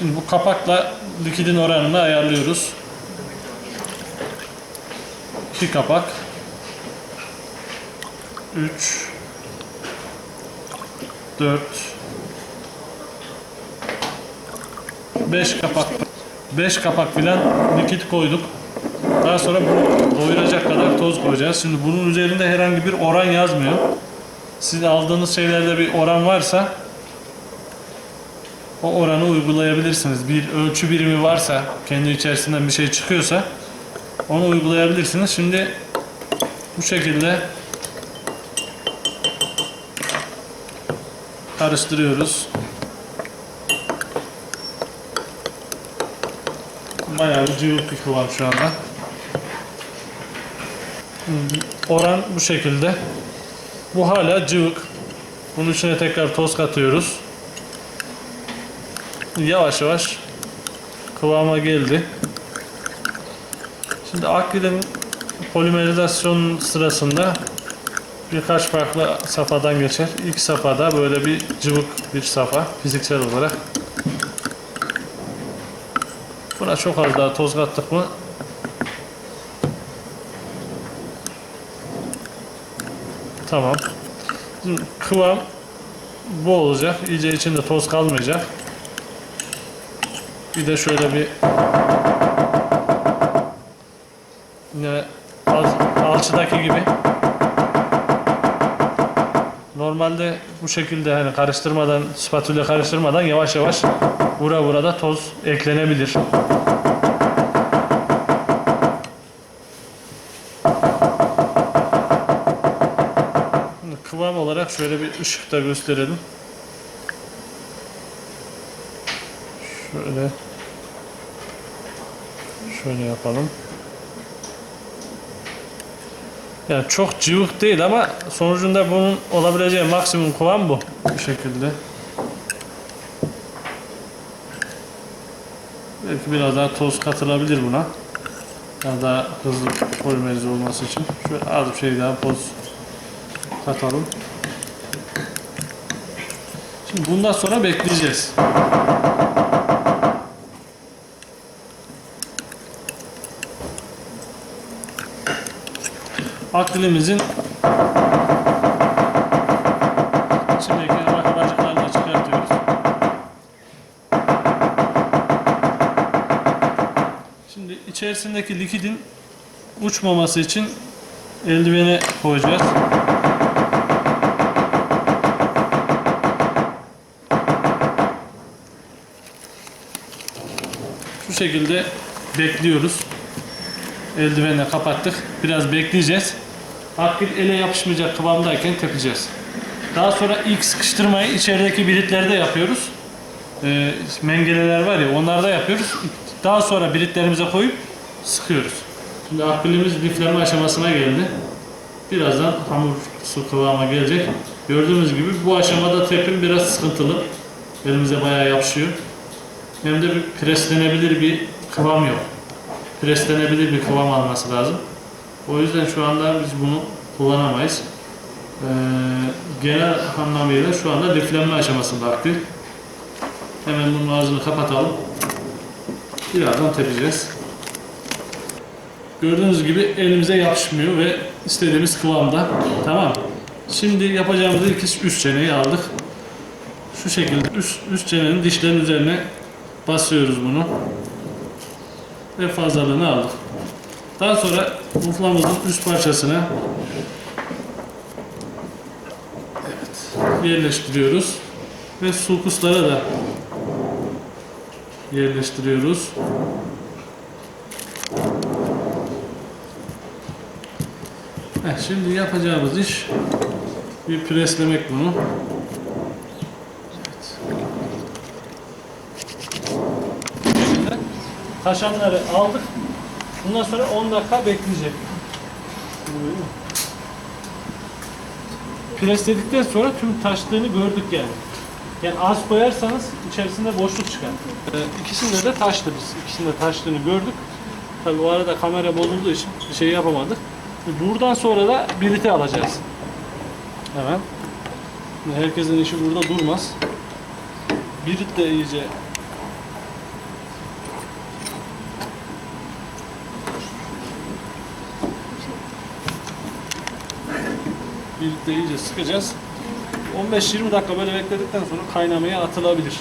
Şimdi bu kapakla likidin oranını ayarlıyoruz. 2 kapak 3 4 5 kapak 5 kapak filan likit koyduk. Daha sonra bunu doyuracak kadar toz koyacağız. Şimdi bunun üzerinde herhangi bir oran yazmıyor. Sizin aldığınız şeylerde bir oran varsa o oranı uygulayabilirsiniz. Bir ölçü birimi varsa, kendi içerisinden bir şey çıkıyorsa onu uygulayabilirsiniz. Şimdi bu şekilde karıştırıyoruz. Bayağı bir cıvık bir kıvam şu anda. Oran bu şekilde. Bu hala cıvık. Bunun içine tekrar toz katıyoruz. Yavaş yavaş kıvama geldi. Şimdi akrilin polimerizasyon sırasında birkaç farklı safhadan geçer. İlk safhada böyle bir cıvık bir safha fiziksel olarak. Buna çok az daha toz kattık mı Tamam. Şimdi kıvam bu olacak. İyice içinde toz kalmayacak. Bir de şöyle bir yine al- alçıdaki gibi normalde bu şekilde hani karıştırmadan spatüle karıştırmadan yavaş yavaş vura vura da toz eklenebilir. Kıvam olarak şöyle bir ışıkta gösterelim. Şöyle şöyle yapalım. Yani çok cıvık değil ama sonucunda bunun olabileceği maksimum kıvam bu. Bu şekilde. Belki biraz daha toz katılabilir buna. Biraz daha hızlı polimerize olması için. Şöyle az bir şey daha toz katalım. Şimdi bundan sonra bekleyeceğiz. Akrilimizin içindeki. Şimdi içerisindeki likidin uçmaması için eldiveni koyacağız. Şu şekilde bekliyoruz. Eldivenle kapattık. Biraz bekleyeceğiz. Akbil ele yapışmayacak kıvamdayken tepeceğiz. Daha sonra ilk sıkıştırmayı içerideki biritlerde yapıyoruz. Ee, mengeleler var ya onlarda yapıyoruz. Daha sonra biritlerimize koyup sıkıyoruz. Şimdi akbilimiz lifleme aşamasına geldi. Birazdan hamur su kıvama gelecek. Gördüğünüz gibi bu aşamada tepim biraz sıkıntılı. Elimize bayağı yapışıyor. Hem de bir preslenebilir bir kıvam yok. Preslenebilir bir kıvam alması lazım. O yüzden şu anda biz bunu kullanamayız. Ee, genel anlamıyla şu anda liflenme aşamasında aktif. Hemen bunun ağzını kapatalım. Birazdan tepeceğiz. Gördüğünüz gibi elimize yapışmıyor ve istediğimiz kıvamda. Tamam. Şimdi yapacağımız ilk iş üst çeneyi aldık. Şu şekilde üst, üst çenenin dişlerin üzerine basıyoruz bunu. Ve fazlalığını aldık. Daha sonra muflamızın üst parçasına evet, yerleştiriyoruz. Ve sulkuslara da yerleştiriyoruz. Heh, şimdi yapacağımız iş bir preslemek bunu. Taşanları aldık. Bundan sonra 10 dakika bekleyecek. Presledikten sonra tüm taştığını gördük yani. Yani az koyarsanız içerisinde boşluk çıkar. Ee, ikisinde de taştı biz. İkisinde taştığını gördük. Tabii o arada kamera bozulduğu için bir şey yapamadık. Buradan sonra da birite alacağız. Hemen. Herkesin işi burada durmaz. Birit de iyice birlikte iyice sıkacağız. 15-20 dakika böyle bekledikten sonra kaynamaya atılabilir.